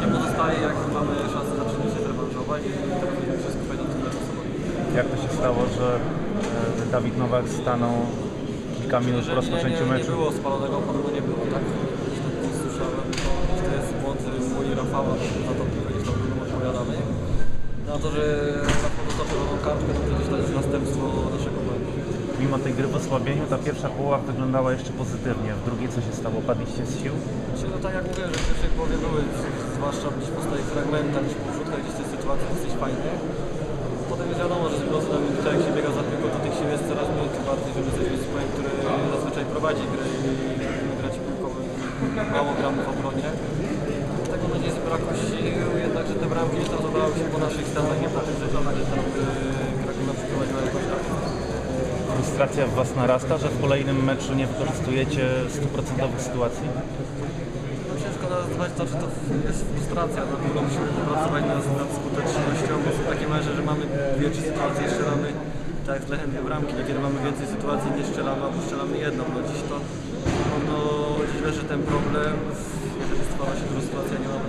Nie pozostaje, jak mamy szansę zacząć się zrewanżować i wszystko sposobem. Jak to się stało, że e, Dawid Nowak stanął kilka minut po rozpoczęciu nie, nie meczu? było spalonego, podobno nie było, tak? Słyszałem, to, jest błąd mój Rafała, za to tylko gdzieś tam odpowiadamy. Na to, że Rafał dostał czerwoną kartkę, to przecież to jest następstwo naszego błędu. Mimo tej gry w osłabieniu, ta pierwsza połowa wyglądała jeszcze pozytywnie. W drugiej co się stało? Padliście z sił? Czyli no tak jak mówiłem, że w pierwszej były, zwłaszcza gdzieś po stałych fragmentach, gdzieś po wrzutkach, gdzieś te sytuacje fajne. Potem jest wiadomo, że z minutę jak się biega za piłką, to tych sił jest coraz mniej, tym bardziej, że my jesteśmy zespołem, który zazwyczaj prowadzi grę i grać piłką mało gramy w obronie. Tego będzie brakło sił, jednakże te bramki nie startowały się po naszych stanach, nie po tym, że tam gdzie tam Kraków nam przyprowadziła jakoś tak. Frustracja w Was narasta, że w kolejnym meczu nie wykorzystujecie stuprocentowych sytuacji? No ciężko nazwać to, czy to jest frustracja, na którą musimy popracować nad, skutecznością, bo są takie mecze, że mamy dwie, trzy sytuacje, strzelamy tak z Lechem bramki, niekiedy mamy więcej sytuacji, nie strzelamy, albo strzelamy jedną, no dziś to no, dziś leży ten problem, jeżeli stwarza się duża sytuacja, nie ma.